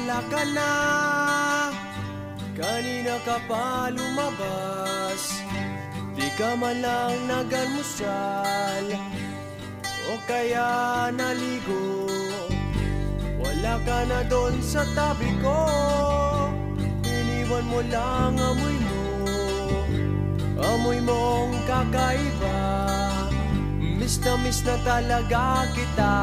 Wala ka na. Kanina ka pa lumabas. Di ka man lang nagalmusal. O kaya naligo. Wala ka na doon sa tabi ko. Iniwan mo lang amoy mo. Amoy mong kakaiba. Miss na miss na talaga kita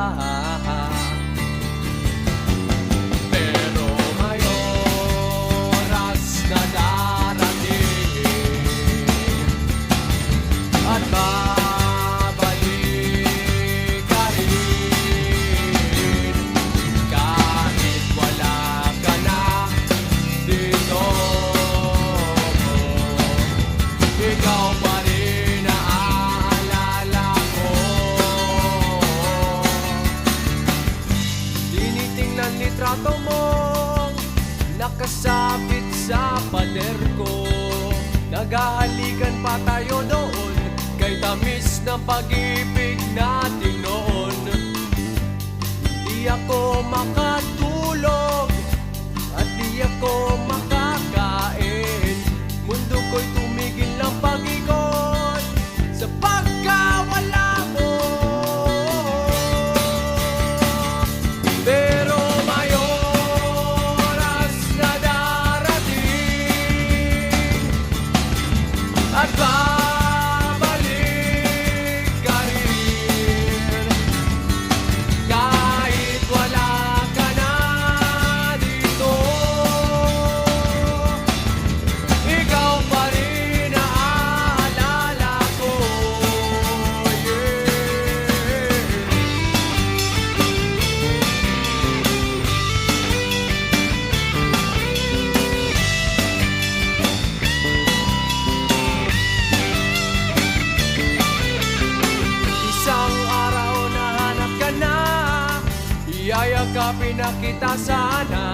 Nakasabit sa pader ko. Nagahalikan pa tayo doon Kay tamis ng pag-ibig At babalik Na kita sana.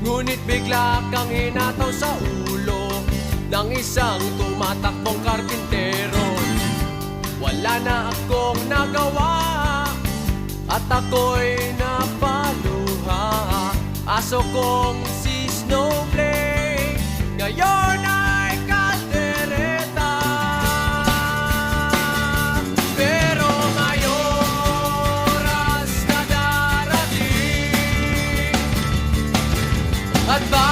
Ngunit bigla kang hinataw sa ulo Ng isang tumatakbong karpintero. Wala na akong nagawa At ako'y napaluha. Aso kong si Snowflake Ngayon Bye.